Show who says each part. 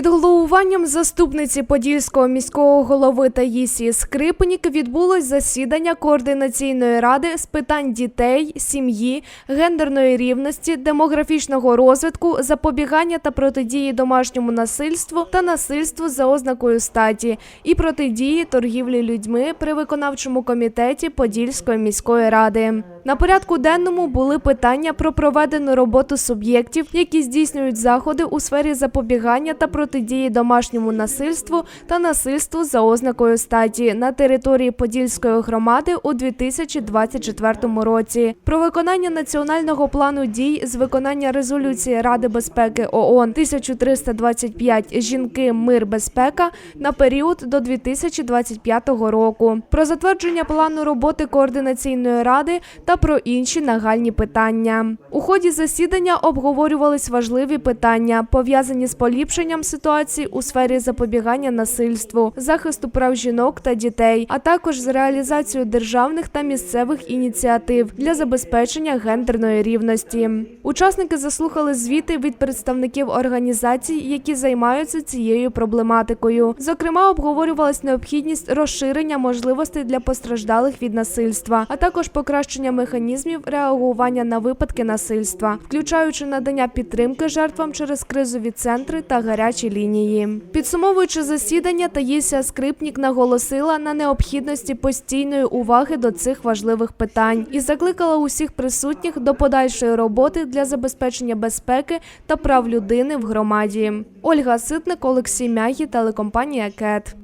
Speaker 1: Під головуванням заступниці Подільського міського голови Таїсії Скрипнік відбулось засідання координаційної ради з питань дітей, сім'ї, гендерної рівності, демографічного розвитку, запобігання та протидії домашньому насильству та насильству за ознакою статі і протидії торгівлі людьми при виконавчому комітеті Подільської міської ради. На порядку денному були питання про проведену роботу суб'єктів, які здійснюють заходи у сфері запобігання та протидії домашньому насильству та насильству за ознакою статі на території Подільської громади у 2024 році. Про виконання національного плану дій з виконання резолюції Ради безпеки ООН 1325 жінки, мир, безпека на період до 2025 року. Про затвердження плану роботи координаційної ради та про інші нагальні питання. У ході засідання обговорювались важливі питання, пов'язані з поліпшенням ситуації у сфері запобігання насильству, захисту прав жінок та дітей, а також з реалізацією державних та місцевих ініціатив для забезпечення гендерної рівності. Учасники заслухали звіти від представників організацій, які займаються цією проблематикою. Зокрема, обговорювалась необхідність розширення можливостей для постраждалих від насильства, а також покращення механізмів реагування на випадки насильства, включаючи надання підтримки жертвам через кризові центри та гарячі лінії. Підсумовуючи засідання, Таїсія Скрипнік наголосила на необхідності постійної уваги до цих важливих питань і закликала усіх присутніх до подальшої роботи для забезпечення безпеки та прав людини в громаді. Ольга Ситник, Олексій Мягі, телекомпанія КЕТ.